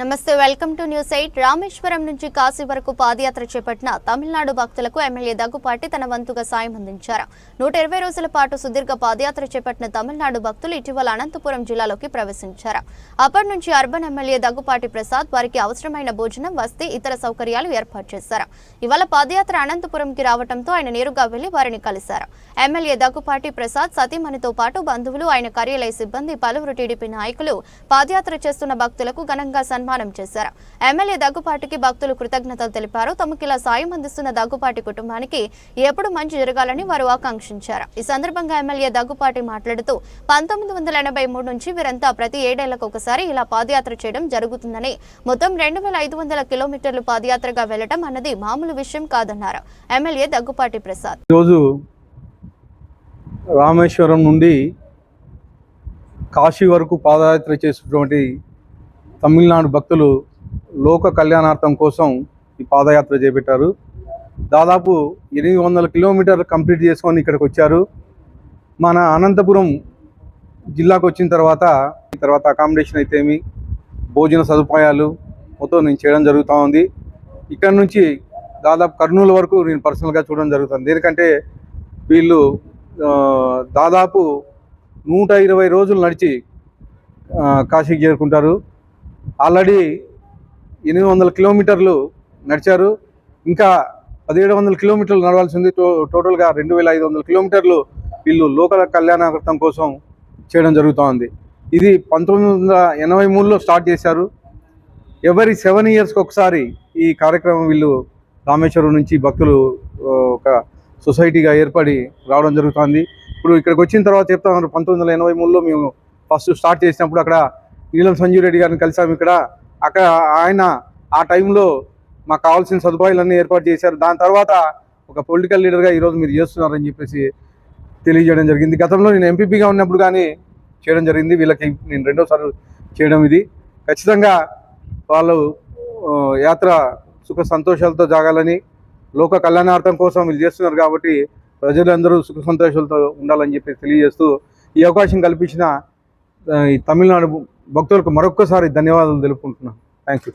నమస్తే welcome to news eight. Rameswaram నుంచి కాశీ వరకు పాదయాత్ర చేపట్టిన తమిళనాడు భక్తులకు ఎమ్మెల్యే దగ్గుపాటి తన వంతుగా సాయం అందించారు. నూట ఇరవై రోజుల పాటు సుదీర్ఘ పాదయాత్ర చేపట్టిన తమిళనాడు భక్తులు ఇటీవల అనంతపురం జిల్లాలోకి ప్రవేశించారు. అప్పటి నుంచి అర్బన్ ఎమ్మెల్యే దగ్గుపాటి ప్రసాద్ వారికి అవసరమైన భోజనం వసతి ఇతర సౌకర్యాలు ఏర్పాటు చేశారు. ఇవాళ పాదయాత్ర అనంతపురంకి రావడంతో ఆయన నేరుగా వెళ్ళి వారిని కలిశారు. ఎమ్మెల్యే దగ్గుపాటి ప్రసాద్ సతీమణితో పాటు బంధువులు ఆయన కార్యాలయ సిబ్బంది పలువురు టీడీపీ నాయకులు పాదయాత్ర చేస్తున్న భక్తులకు ఘనంగా సన్మానం చేశారు. ఎమ్మెల్యే దగ్గుపాటికి భక్తులు కృతజ్ఞతలు తెలిపారు. తమకు ఇలా సాయం అందిస్తున్న దగ్గుపాటి కుటుంబానికి ఎప్పుడు మంచి జరగాలని వారు ఆకాంక్షించారు. ఈ సందర్భంగా ఎమ్మెల్యే దగ్గుపాటి మాట్లాడుతూ పంతొమ్మిది వందల ఎనభై మూడు నుంచి వీరంతా ప్రతి ఏడేళ్ళకు ఒకసారి ఇలా పాదయాత్ర చేయడం జరుగుతుందని మొత్తం రెండు వేల ఐదు వందల కిలోమీటర్లు పాదయాత్రగా వెళ్ళడం అన్నది మామూలు విషయం కాదన్నారు ఎమ్మెల్యే దగ్గుపాటి ప్రసాద్. ఈరోజు రామేశ్వరం నుండి కాశీ వరకు పాదయాత్ర చేసినటువంటి తమిళనాడు భక్తులు లోక కళ్యాణార్థం కోసం ఈ పాదయాత్ర చేపట్టారు. దాదాపు ఎనిమిది వందల కిలోమీటర్లు కంప్లీట్ చేసుకొని ఇక్కడికి వచ్చారు. మన అనంతపురం జిల్లాకు వచ్చిన తర్వాత తర్వాత అకామిడేషన్ అయితే ఏమి భోజన సదుపాయాలు మొత్తం నేను చేయడం జరుగుతూ ఉంది. ఇక్కడ నుంచి దాదాపు కర్నూలు వరకు నేను పర్సనల్గా చూడడం జరుగుతుంది. ఎందుకంటే వీళ్ళు దాదాపు నూట ఇరవై రోజులు నడిచి కాశీకి చేరుకుంటారు. ఆల్రెడీ ఎనిమిది వందల కిలోమీటర్లు నడిచారు. ఇంకా పదిహేడు వందల కిలోమీటర్లు నడవాల్సి ఉంది టో టోటల్గా రెండు వేల ఐదు వందల కిలోమీటర్లు వీళ్ళు లోకల్ కళ్యాణార్థం కోసం చేయడం జరుగుతోంది. ఇది పంతొమ్మిది వందల ఎనభై మూడులో స్టార్ట్ చేశారు. ఎవరి సెవెన్ ఇయర్స్కి ఒకసారి ఈ కార్యక్రమం వీళ్ళు రామేశ్వరం నుంచి భక్తులు ఒక సొసైటీగా ఏర్పడి రావడం జరుగుతుంది. ఇప్పుడు ఇక్కడికి వచ్చిన తర్వాత చెప్తా ఉన్నారు పంతొమ్మిది వందల ఎనభై మూడులో మేము ఫస్ట్ స్టార్ట్ చేసినప్పుడు అక్కడ నీలం సంజీవ్ రెడ్డి గారిని కలిసాము ఇక్కడ. అక్కడ ఆయన ఆ టైంలో మాకు కావాల్సిన సదుపాయాలన్నీ ఏర్పాటు చేశారు. దాని తర్వాత ఒక పొలిటికల్ లీడర్గా ఈరోజు మీరు చేస్తున్నారని చెప్పేసి తెలియజేయడం జరిగింది. గతంలో నేను ఎంపీపీగా ఉన్నప్పుడు కానీ చేయడం జరిగింది. వీళ్ళకి నేను రెండోసారి చేయడం ఇది. ఖచ్చితంగా వాళ్ళు యాత్ర సుఖ సంతోషాలతో జాగాలని లోక కళ్యాణార్థం కోసం వీళ్ళు చేస్తున్నారు కాబట్టి ప్రజలందరూ సుఖ సంతోషాలతో ఉండాలని చెప్పి తెలియజేస్తూ ఈ అవకాశం కల్పించిన ఈ తమిళనాడు భక్తులకు మరొక్కసారి ధన్యవాదాలు తెలుపుకుంటున్నాను. Thank you